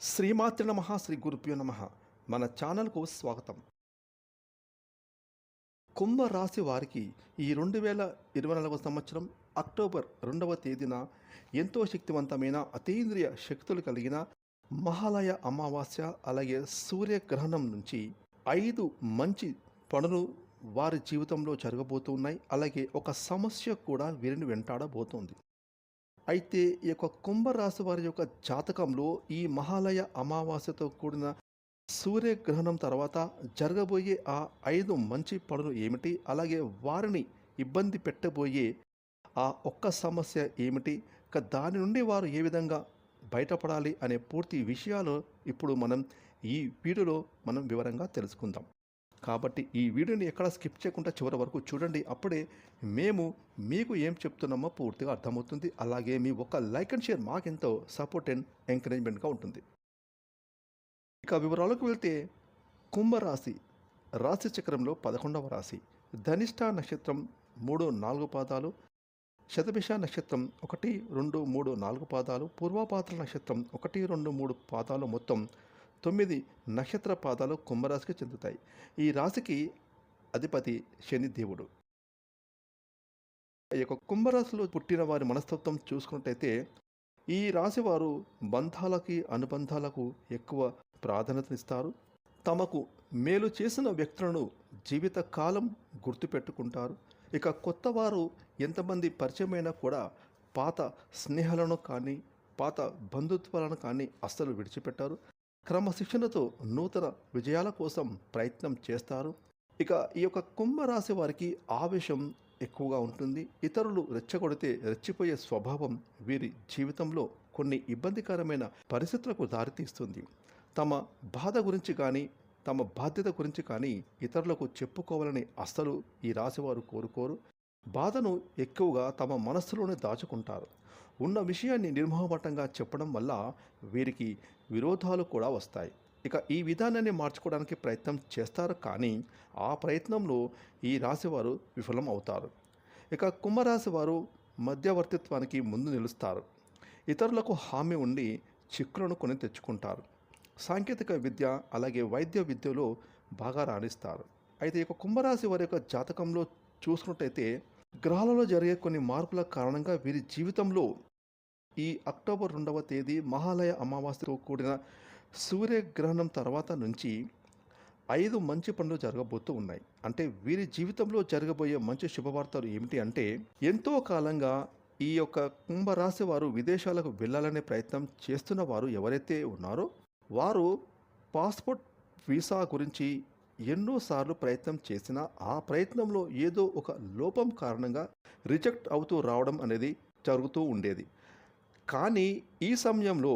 శ్రీమాతృ నమ శ్రీ గురుభ్యో నమ. మన ఛానల్కు స్వాగతం. కుంభ రాశి వారికి ఈ రెండు వేల ఇరవై నాలుగవ సంవత్సరం అక్టోబర్ రెండవ తేదీన ఎంతో శక్తివంతమైన అతీంద్రియ శక్తులు కలిగిన మహాలయ అమావాస్య అలాగే సూర్యగ్రహణం నుంచి ఐదు మంచి పనులు వారి జీవితంలో జరగబోతున్నాయి. అలాగే ఒక సమస్య కూడా వీరిని వెంటాడబోతోంది. అయితే ఈ యొక్క కుంభరాశి వారి యొక్క జాతకంలో ఈ మహాలయ అమావాస్యతో కూడిన సూర్యగ్రహణం తర్వాత జరగబోయే ఆ ఐదు మంచి పనులు ఏమిటి? అలాగే వారిని ఇబ్బంది పెట్టబోయే ఆ ఒక్క సమస్య ఏమిటి? ఇక దాని నుండి వారు ఏ విధంగా బయటపడాలి అనే పూర్తి విషయాలు ఇప్పుడు మనం ఈ వీడియోలో మనం వివరంగా తెలుసుకుందాం. కాబట్టి ఈ వీడియోని ఎక్కడ స్కిప్ చేయకుండా చివరి వరకు చూడండి. అప్పుడే మేము మీకు ఏం చెప్తున్నామో పూర్తిగా అర్థమవుతుంది. అలాగే మీ ఒక్క లైక్ అండ్ షేర్ మాకెంతో సపోర్ట్ అండ్ ఎంకరేజ్మెంట్గా ఉంటుంది. ఇక వివరాలకు వెళ్తే కుంభరాశి రాశి చక్రంలో పదకొండవ రాశి ధనిష్ట నక్షత్రం మూడు నాలుగు పాదాలు శతభిష నక్షత్రం ఒకటి రెండు మూడు నాలుగు పాదాలు పూర్వపాత్ర నక్షత్రం ఒకటి రెండు మూడు పాదాలు మొత్తం తొమ్మిది నక్షత్ర పాదాలు కుంభరాశికి చెందుతాయి. ఈ రాశికి అధిపతి శని దేవుడు. ఈ యొక్క కుంభరాశిలో పుట్టిన వారి మనస్తత్వం చూసుకున్నట్టయితే ఈ రాశి వారు బంధాలకి అనుబంధాలకు ఎక్కువ ప్రాధాన్యతనిస్తారు. తమకు మేలు చేసిన వ్యక్తులను జీవితకాలం గుర్తుపెట్టుకుంటారు. ఇక కొత్త వారు ఎంతమంది పరిచయమైనా కూడా పాత స్నేహాలను కానీ పాత బంధుత్వాలను కానీ అస్సలు విడిచిపెట్టారు. క్రమశిక్షణతో నూతన విజయాల కోసం ప్రయత్నం చేస్తారు. ఇక ఈ యొక్క కుంభరాశి వారికి ఆవేశం ఎక్కువగా ఉంటుంది. ఇతరులు రెచ్చగొడితే రెచ్చిపోయే స్వభావం వీరి జీవితంలో కొన్ని ఇబ్బందికరమైన పరిస్థితులకు దారితీస్తుంది. తమ బాధ గురించి కానీ తమ బాధ్యత గురించి కానీ ఇతరులకు చెప్పుకోవాలని అస్సలు ఈ రాశివారు కోరుకోరు. బాధను ఎక్కువగా తమ మనస్సులోనే దాచుకుంటారు. ఉన్న విషయాన్ని నిర్మోహమాటంగా చెప్పడం వల్ల వీరికి విరోధాలు కూడా వస్తాయి. ఇక ఈ విధానాన్ని మార్చుకోవడానికి ప్రయత్నం చేస్తారు కానీ ఆ ప్రయత్నంలో ఈ రాశివారు విఫలం అవుతారు ఇక కుంభరాశి వారు మధ్యవర్తిత్వానికి ముందు నిలుస్తారు. ఇతరులకు హామీ ఉండి చిక్కులను కొని తెచ్చుకుంటారు. సాంకేతిక విద్య అలాగే వైద్య విద్యలో బాగా రాణిస్తారు. అయితే ఇక కుంభరాశి వారి యొక్క జాతకంలో చూసుకున్నట్టయితే గ్రహాలలో జరిగే కొన్ని మార్పుల కారణంగా వీరి జీవితంలో ఈ అక్టోబర్ రెండవ తేదీ మహాలయ అమావాస్యతో కూడిన సూర్యగ్రహణం తర్వాత నుంచి ఐదు మంచి పనులు జరగబోతూ ఉన్నాయి. అంటే వీరి జీవితంలో జరగబోయే మంచి శుభవార్తలు ఏమిటి అంటే ఎంతో కాలంగా ఈ యొక్క కుంభరాశి వారు విదేశాలకు వెళ్ళాలనే ప్రయత్నం చేస్తున్న వారు ఎవరైతే ఉన్నారో వారు పాస్పోర్ట్ వీసా గురించి ఎన్నోసార్లు ప్రయత్నం చేసినా ఆ ప్రయత్నంలో ఏదో ఒక లోపం కారణంగా రిజెక్ట్ అవుతూ రావడం అనేది జరుగుతూ ఉండేది. కానీ ఈ సమయంలో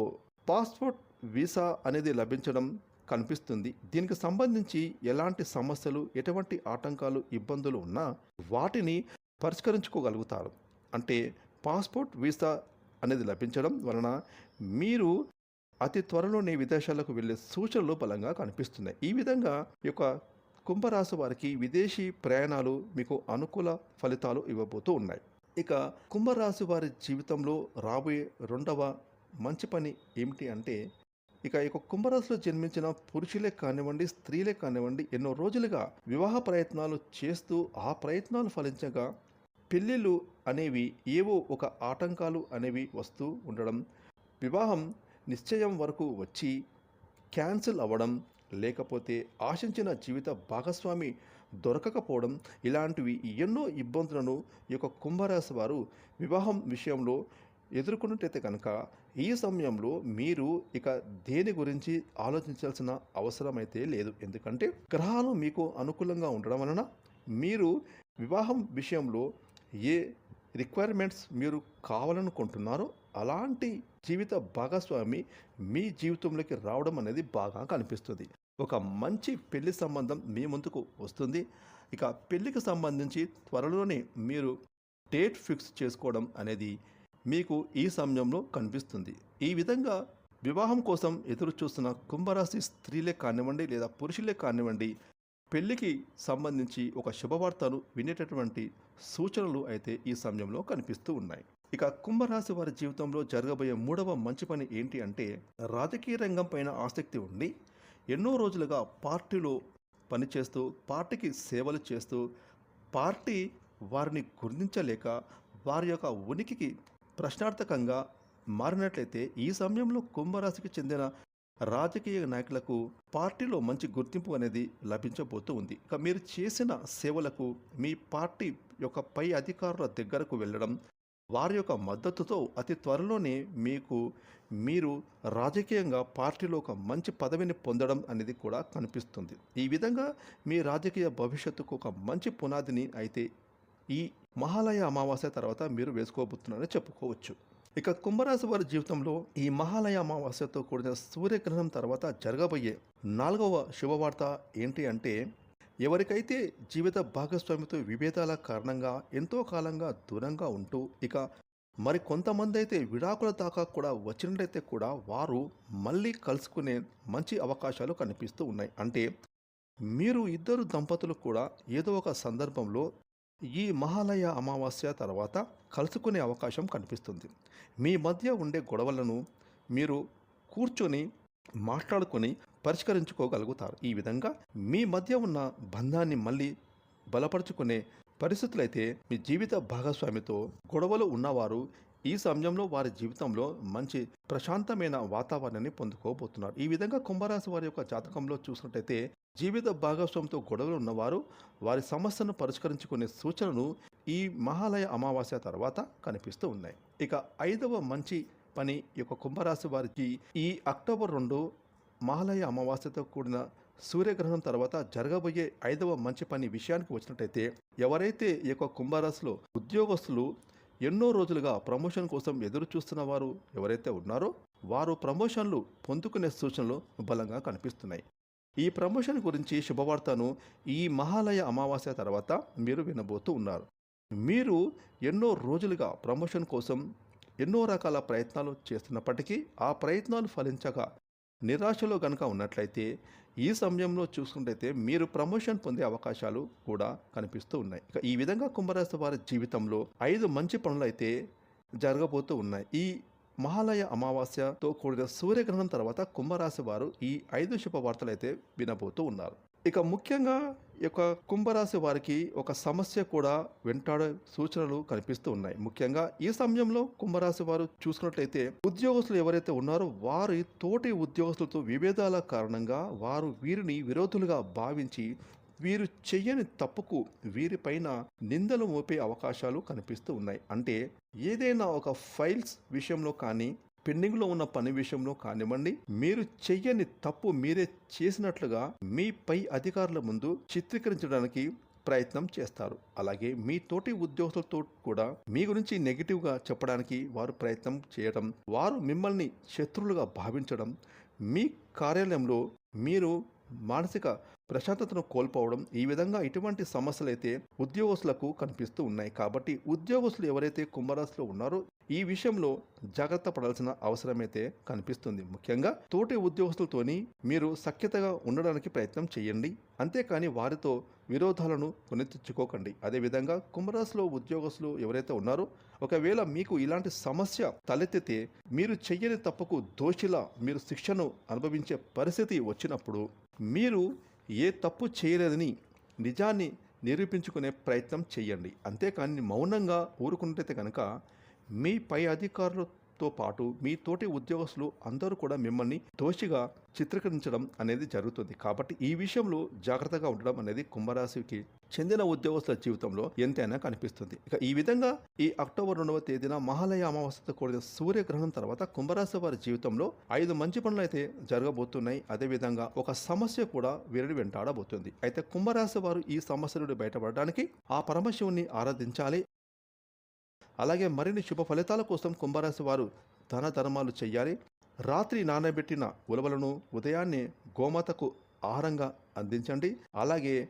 పాస్పోర్ట్ వీసా అనేది లభించడం కనిపిస్తుంది. దీనికి సంబంధించి ఎలాంటి సమస్యలు ఎటువంటి ఆటంకాలు ఇబ్బందులు ఉన్నా వాటిని పరిష్కరించుకోగలుగుతారు. అంటే పాస్పోర్ట్ వీసా అనేది లభించడం వలన మీరు అతి త్వరలోనే విదేశాలకు వెళ్ళే సూచనలు బలంగా కనిపిస్తున్నాయి. ఈ విధంగా ఈ యొక్క కుంభరాశి వారికి విదేశీ ప్రయాణాలు మీకు అనుకూల ఫలితాలు ఇవ్వబోతూ ఉన్నాయి. ఇక కుంభరాశి వారి జీవితంలో రాబోయే రెండవ మంచి పని ఏమిటి అంటే ఇక ఇక యొక్క కుంభరాశిలో జన్మించిన పురుషులే కానివ్వండి స్త్రీలే కానివ్వండి ఎన్నో రోజులుగా వివాహ ప్రయత్నాలు చేస్తూ ఆ ప్రయత్నాలు ఫలించగా పెళ్ళిళ్ళు అనేవి ఏవో ఒక ఆటంకాలు అనేవి వస్తూ ఉండడం వివాహం నిశ్చయం వరకు వచ్చి క్యాన్సిల్ అవ్వడం లేకపోతే ఆశించిన జీవిత భాగస్వామి దొరకకపోవడం ఇలాంటివి ఎన్నో ఇబ్బందులను ఈ యొక్క కుంభరాశి వారు వివాహం విషయంలో ఎదుర్కొన్నట్టయితే కనుక ఈ సమయంలో మీరు ఇక దేని గురించి ఆలోచించాల్సిన అవసరం అయితే లేదు. ఎందుకంటే గ్రహాలు మీకు అనుకూలంగా ఉండడం వలన మీరు వివాహం విషయంలో ఏ రిక్వైర్మెంట్స్ మీరు కావాలనుకుంటున్నారో అలాంటి జీవిత భాగస్వామి మీ జీవితంలోకి రావడం అనేది బాగా కనిపిస్తుంది. ఒక మంచి పెళ్ళి సంబంధం మీ ముందుకు వస్తుంది. ఇక పెళ్ళికి సంబంధించి త్వరలోనే మీరు డేట్ ఫిక్స్ చేసుకోవడం అనేది మీకు ఈ సమయంలో కనిపిస్తుంది. ఈ విధంగా వివాహం కోసం ఎదురు చూస్తున్న కుంభరాశి స్త్రీలే కానివ్వండి లేదా పురుషులే కానివ్వండి పెళ్ళికి సంబంధించి ఒక శుభవార్తను వినేటటువంటి సూచనలు అయితే ఈ సమయంలో కనిపిస్తూ ఉన్నాయి. ఇక కుంభరాశి వారి జీవితంలో జరగబోయే మూడవ మంచి పని ఏంటి అంటే రాజకీయ రంగం పైన ఆసక్తి ఉండి ఎన్నో రోజులుగా పార్టీలో పనిచేస్తూ పార్టీకి సేవలు చేస్తూ పార్టీ వారిని గుర్తించలేక వారి యొక్క ఉనికికి ప్రశ్నార్థకంగా మారినట్లయితే ఈ సమయంలో కుంభరాశికి చెందిన రాజకీయ నాయకులకు పార్టీలో మంచి గుర్తింపు అనేది లభించబోతూ ఉంది. ఇక మీరు చేసిన సేవలకు మీ పార్టీ యొక్క పై అధికారుల దగ్గరకు వెళ్ళడం వారి యొక్క మద్దతుతో అతి త్వరలోనే మీకు మీరు రాజకీయంగా పార్టీలో ఒక మంచి పదవిని పొందడం అనేది కూడా కనిపిస్తుంది. ఈ విధంగా మీ రాజకీయ భవిష్యత్తుకు ఒక మంచి పునాదిని అయితే ఈ మహాలయ అమావాస్య తర్వాత మీరు వేసుకోబోతున్నారని చెప్పుకోవచ్చు. ఇక కుంభరాశి వారి జీవితంలో ఈ మహాలయ అమావాస్యతో కూడిన సూర్యగ్రహణం తర్వాత జరగబోయే నాలుగవ శుభవార్త ఏంటి అంటే ఎవరికైతే జీవిత భాగస్వామితో విభేదాల కారణంగా ఎంతో కాలంగా దూరంగా ఉంటూ ఇక మరి కొంతమంది అయితే విడాకుల దాకా కూడా వచ్చినట్లయితే కూడా వారు మళ్ళీ కలుసుకునే మంచి అవకాశాలు కనిపిస్తూ ఉన్నాయి. అంటే మీరు ఇద్దరు దంపతులు కూడా ఏదో ఒక సందర్భంలో ఈ మహాలయ అమావాస్య తర్వాత కలుసుకునే అవకాశం కనిపిస్తుంది. మీ మధ్య ఉండే గొడవలను మీరు కూర్చొని మాట్లాడుకొని పరిష్కరించుకోగలుగుతారు. ఈ విధంగా మీ మధ్య ఉన్న బంధాన్ని మళ్ళీ బలపరుచుకునే పరిస్థితులైతే మీ జీవిత భాగస్వామితో గొడవలు ఉన్నవారు ఈ సమయంలో వారి జీవితంలో మంచి ప్రశాంతమైన వాతావరణాన్ని పొందుకోబోతున్నారు. ఈ విధంగా కుంభరాశి వారి యొక్క జాతకంలో చూసినట్టయితే జీవిత భాగస్వామితో గొడవలు ఉన్నవారు వారి సమస్యను పరిష్కరించుకునే సూచనలు ఈ మహాలయ అమావాస్య తర్వాత కనిపిస్తూ ఉన్నాయి. ఇక ఐదవ మంచి పని ఈ యొక్క కుంభరాశి వారికి ఈ అక్టోబర్ రెండు మహాలయ అమావాస్యతో కూడిన సూర్యగ్రహణం తర్వాత జరగబోయే ఐదవ మంచి పని విషయానికి వచ్చినట్టయితే ఎవరైతే ఈ యొక్క కుంభరాశిలో ఉద్యోగస్తులు ఎన్నో రోజులుగా ప్రమోషన్ కోసం ఎదురు చూస్తున్న వారు ఎవరైతే ఉన్నారో వారు ప్రమోషన్లు పొందుకునే సూచనలు బలంగా కనిపిస్తున్నాయి. ఈ ప్రమోషన్ గురించి శుభవార్తను ఈ మహాలయ అమావాస్య తర్వాత మీరు వినబోతూ ఉన్నారు. మీరు ఎన్నో రోజులుగా ప్రమోషన్ కోసం ఎన్నో రకాల ప్రయత్నాలు చేస్తున్నప్పటికీ ఆ ప్రయత్నాలు ఫలించక నిరాశలో గనక ఉన్నట్లయితే ఈ సమయంలో చూసుకుంటైతే మీరు ప్రమోషన్ పొందే అవకాశాలు కూడా కనిపిస్తూ ఉన్నాయి. ఇక ఈ విధంగా కుంభరాశి వారి జీవితంలో ఐదు మంచి పనులు అయితే జరగబోతూ ఉన్నాయి. ఈ మహాలయ అమావాస్యతో కూడిన సూర్యగ్రహణం తర్వాత కుంభరాశి వారు ఈ ఐదు శుభవార్తలు అయితే వినబోతూ ఉన్నారు. ఇక ముఖ్యంగా యొక్క కుంభరాశి వారికి ఒక సమస్య కూడా వెంటాడే సూచనలు కనిపిస్తూ ఉన్నాయి. ముఖ్యంగా ఈ సమయంలో కుంభరాశి వారు చూసుకున్నట్లయితే ఉద్యోగస్తులు ఎవరైతే ఉన్నారో వారి తోటి ఉద్యోగస్తులతో విభేదాల కారణంగా వారు వీరిని విరోధులుగా భావించి వీరు చెయ్యని తప్పుకు వీరిపైన నిందలు మోపే అవకాశాలు కనిపిస్తూ ఉన్నాయి. అంటే ఏదైనా ఒక ఫైల్స్ విషయంలో కానీ పెండింగ్లో ఉన్న పని విషయంలో కానివ్వండి మీరు చెయ్యని తప్పు మీరే చేసినట్లుగా మీ పై అధికారుల ముందు చిత్రీకరించడానికి ప్రయత్నం చేస్తారు. అలాగే మీ తోటి ఉద్యోగులతో కూడా మీ గురించి నెగిటివ్గా చెప్పడానికి వారు ప్రయత్నం చేయడం వారు మిమ్మల్ని శత్రువులుగా భావించడం మీ కార్యాలయంలో మీరు మానసిక ప్రశాంతతను కోల్పోవడం ఈ విధంగా ఇటువంటి సమస్యలు అయితే ఉద్యోగస్తులకు కనిపిస్తూ ఉన్నాయి. కాబట్టి ఉద్యోగస్తులు ఎవరైతే కుంభరాశిలో ఉన్నారో ఈ విషయంలో జాగ్రత్త పడాల్సిన అవసరమైతే కనిపిస్తుంది. ముఖ్యంగా తోటి ఉద్యోగస్తులతోని మీరు సఖ్యతగా ఉండడానికి ప్రయత్నం చేయండి. అంతేకాని వారితో విరోధాలను కొనెత్తించుకోకండి. అదేవిధంగా కుంభరాశిలో ఉద్యోగస్తులు ఎవరైతే ఉన్నారో ఒకవేళ మీకు ఇలాంటి సమస్య తలెత్తితే మీరు చెయ్యని తప్పుకు దోషిలా మీరు శిక్షను అనుభవించే పరిస్థితి వచ్చినప్పుడు మీరు ఏ తప్పు చేయలేదని నిజాన్ని నిరూపించుకునే ప్రయత్నం చేయండి అంతేకాని మౌనంగా ఊరుకుంటే కనుక మీ పై అధికారులతో పాటు మీ తోటి ఉద్యోగస్తులు అందరూ కూడా మిమ్మల్ని దోషిగా చిత్రీకరించడం అనేది జరుగుతుంది. కాబట్టి ఈ విషయంలో జాగ్రత్తగా ఉండడం అనేది కుంభరాశికి చెందిన ఉద్యోగస్తుల జీవితంలో ఎంతైనా కనిపిస్తుంది. ఇక ఈ విధంగా ఈ అక్టోబర్ రెండవ తేదీన మహాలయ అమావాస్యతో కూడిన సూర్యగ్రహణం తర్వాత కుంభరాశి వారి జీవితంలో ఐదు మంచి పనులు అయితే జరగబోతున్నాయి. అదేవిధంగా ఒక సమస్య కూడా వీరిని వెంటాడబోతుంది. అయితే కుంభరాశి వారు ఈ సమస్య నుండి బయటపడడానికి ఆ పరమశివుని ఆరాధించాలి. అలాగే మరిన్ని శుభ ఫలితాల కోసం కుంభరాశి వారు ధన ధర్మాలు చేయాలి. రాత్రి నానబెట్టిన ఉలవలను ఉదయాన్నే గోమాతకు ఆహారంగా అందించండి. అలాగే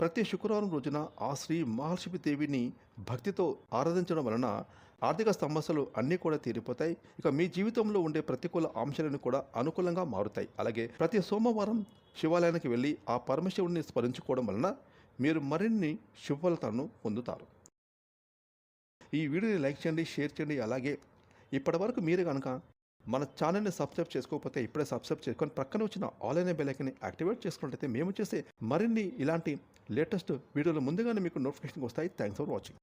ప్రతి శుక్రవారం రోజున ఆ శ్రీ మహాలక్ష్మి దేవిని భక్తితో ఆరాధించడం వలన ఆర్థిక సమస్యలు అన్నీ కూడా తీరిపోతాయి. ఇక మీ జీవితంలో ఉండే ప్రతికూల అంశాలను కూడా అనుకూలంగా మారుతాయి. అలాగే ప్రతి సోమవారం శివాలయానికి వెళ్ళి ఆ పరమశివుడిని స్మరించుకోవడం వలన మీరు మరిన్ని శుభఫలితాలను పొందుతారు. ఈ వీడియోని లైక్ చేయండి షేర్ చేయండి. అలాగే ఇప్పటివరకు మీరు కనుక మన ఛానల్ని సబ్స్క్రైబ్ చేసుకోకపోతే ఇప్పుడే సబ్స్క్రైబ్ చేసుకొని ప్రక్కన వచ్చిన ఆల్ అనే బెల్లైకన్ని యాక్టివేట్ చేసుకున్నట్లయితే మేము చేసే మరిన్ని ఇలాంటి లేటెస్ట్ వీడియోలు ముందుగానే మీకు నోటిఫికేషన్ వస్తాయి. Thanks for watching